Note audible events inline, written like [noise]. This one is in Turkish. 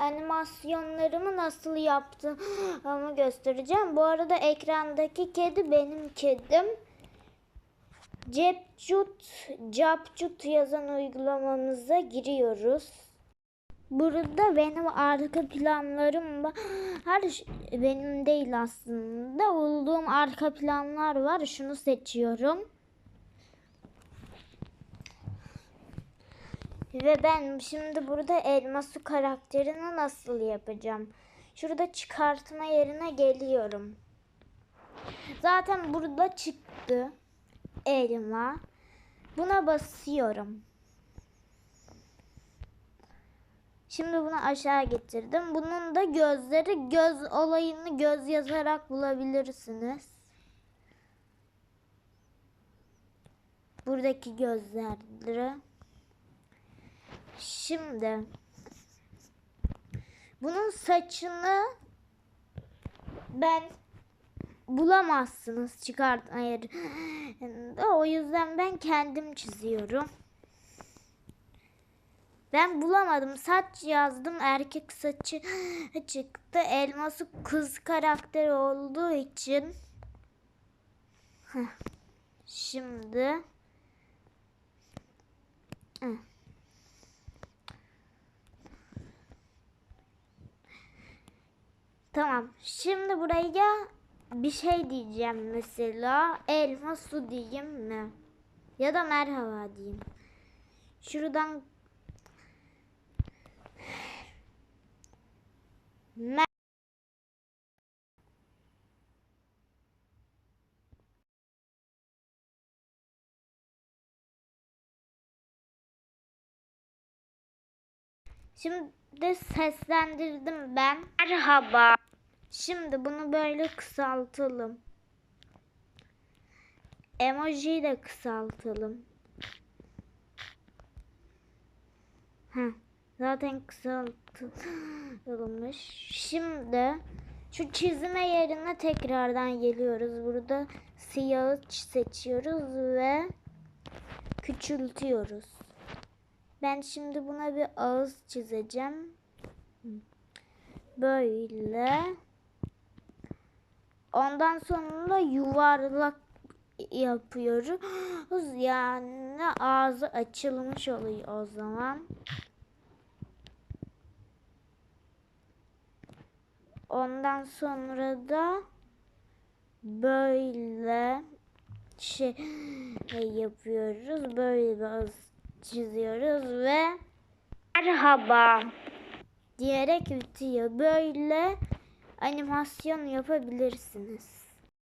animasyonlarımı nasıl yaptığımı [gasps] göstereceğim. Bu arada ekrandaki kedi benim kedim. Cepcut, Capcut yazan uygulamamıza giriyoruz. Burada benim arka planlarım var. [gasps] Benim değil aslında. Olduğum arka planlar var. Şunu seçiyorum. Ve ben şimdi burada elma su karakterini nasıl yapacağım? Şurada çıkartma yerine geliyorum. Zaten burada çıktı elma. Buna basıyorum. Şimdi bunu aşağı getirdim. Bunun da gözleri göz olayını göz yazarak bulabilirsiniz. Buradaki gözleri. Şimdi bunun saçını ben bulamazsınız çıkart hayır. [gasps] O yüzden ben kendim çiziyorum. Ben bulamadım. Saç yazdım. Erkek saçı [gasps] çıktı. Elması kız karakteri olduğu için. Şimdi. Heh. Tamam. Şimdi buraya bir şey diyeceğim mesela. Elma su diyeyim mi? Ya da merhaba diyeyim. Şuradan Mer Şimdi seslendirdim ben. Merhaba. Şimdi bunu böyle kısaltalım. Emojiyi de kısaltalım. Heh, zaten kısaltılmış. Şimdi şu çizme yerine tekrardan geliyoruz. Burada siyahı seçiyoruz ve küçültüyoruz. Ben şimdi buna bir ağız çizeceğim. Böyle. Ondan sonra yuvarlak yapıyoruz. [gasps] Yani ağzı açılmış oluyor o zaman. Ondan sonra da böyle şey yapıyoruz. Böyle bir çiziyoruz ve merhaba diyerek bitiyor. Böyle animasyon yapabilirsiniz.